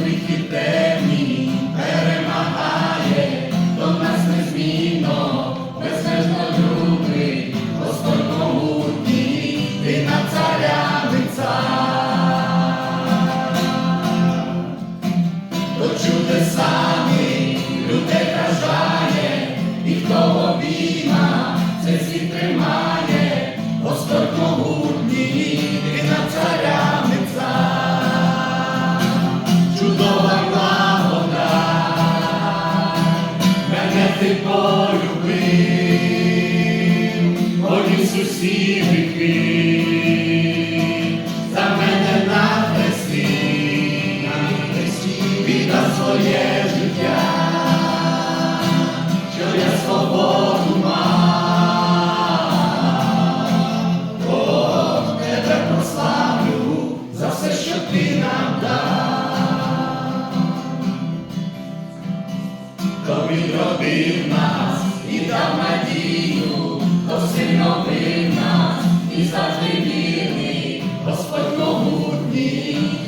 хто в темні перемагає, то нас незмінно, безмежно любий, Господь могутній, ти на царя лиця. то чути самі людей вражає, і хто обійма, це світ тримає. Ти полюбив, поніс усі гріхи, за мене на хресті, на хресті віддав своє життя, що я свободу мав, О, тебе прославлю за все, що ти нам дав. То відродив нас дав надію, то всиновив нас і завжди вірний, Господь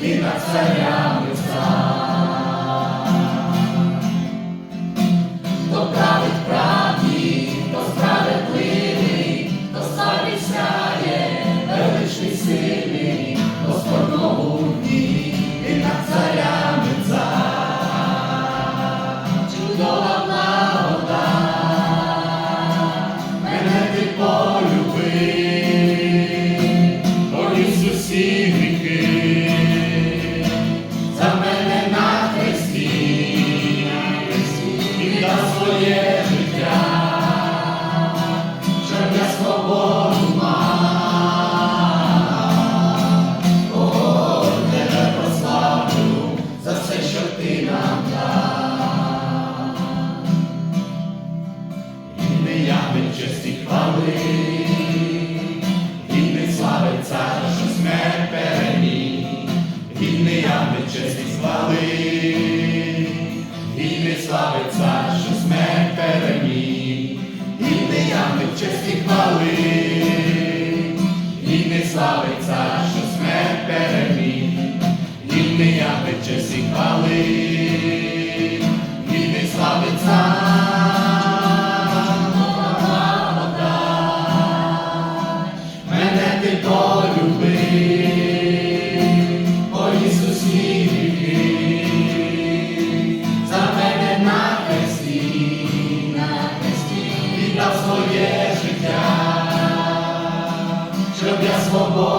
і на царями Majesty Family. то люби, о Ісусі, за мене на хресті, на хресті віддав своє життя, щоб я свободу.